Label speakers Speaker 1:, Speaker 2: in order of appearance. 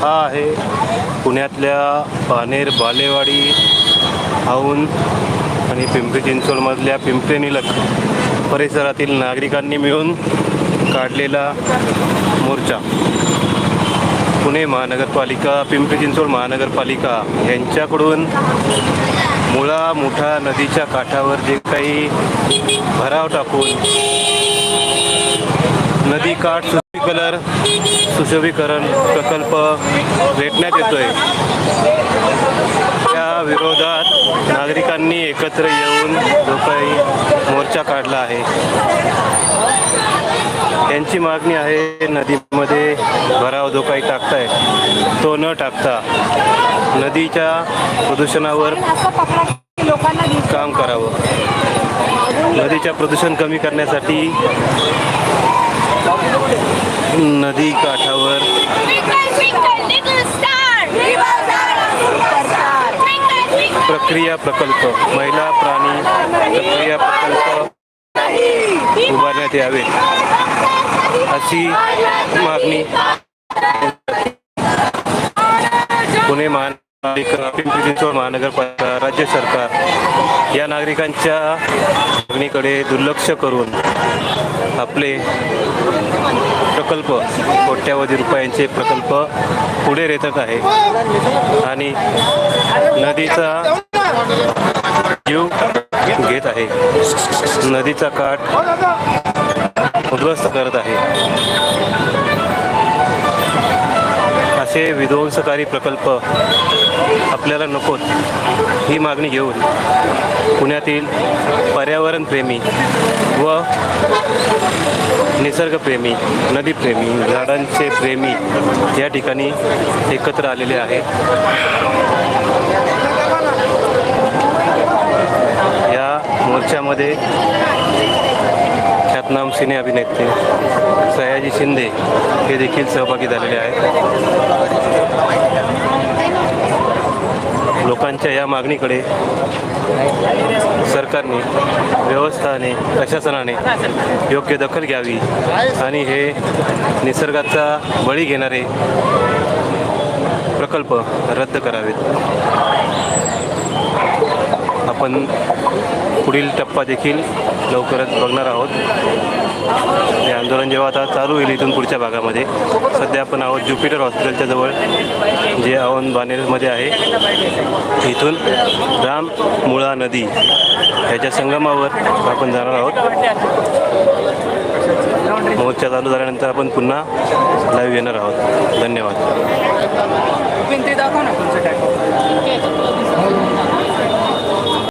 Speaker 1: हा आहे पुण्यातल्या पानेर बालेवाडी हाऊन आणि पिंपरी चिंचवडमधल्या पिंपरी निलक परिसरातील नागरिकांनी मिळून काढलेला मोर्चा. पुणे महानगरपालिका पिंपरी चिंचवड महानगरपालिका यांच्याकडून मुळा मुठा नदीच्या काठावर जे काही भराव टाकून नदी काठ सुशोभीकरण सुशोभीकरण प्रकल्प भेटण्यात येतोय. त्या विरोधात नागरिकांनी एकत्र येऊन जो काही मोर्चा काढला आहे त्यांची मागणी आहे नदीमध्ये भराव जो काही टाकताय तो न टाकता नदीच्या प्रदूषणावर काम करावं. नदीच्या प्रदूषण कमी करण्यासाठी नदी काठावर. प्रक्रिया प्रकल्प महिला प्राणी प्रक्रिया प्रकल्प उभारण्यात यावे. अशी मागणी पुणे महानगरपालिका पिंपरी चिंचवड महानगरपालिका राज्य सरकार या नागरिकांच्या मागणीकडे दुर्लक्ष करून आपले प्रकल्प कोट्यावधी रुपयांचे प्रकल्प पुढे रेतत आहे. आणि नदीचा जीव घेत आहे. नदीचा काठ उद्ध्वस्त करत आहे. असे विध्वंसकारी प्रकल्प आपल्याला नकोत ही मागणी घेऊन पुण्यातील पर्यावरणप्रेमी व निसर्गप्रेमी नदीप्रेमी झाडांचे प्रेमी या ठिकाणी एकत्र आलेले आहेत. या मोर्चामध्ये ख्यातनाम सिने अभिनेते सयाजी शिंदे हे देखील सहभागी झालेले आहेत लोकांच्या या मागणीकडे सरकारने व्यवस्थाने प्रशासनाने योग्य दखल घ्यावी आणि हे निसर्गाचा बळी घेणारे प्रकल्प रद्द करावेत. आपण पुढील टप्पा देखील लवकरच बघणार आहोत. हे आंदोलन जेव्हा आता चालू होईल इथून पुढच्या भागामध्ये सध्या आपण आहोत ज्युपिटर हॉस्पिटलच्या जवळ जे औंध बानेरमध्ये आहे. इथून राम मुळा नदी ह्याच्या संगमावर आपण जाणार आहोत. मोर्चा चालू झाल्यानंतर आपण पुन्हा लाईव्ह येणार आहोत. धन्यवाद.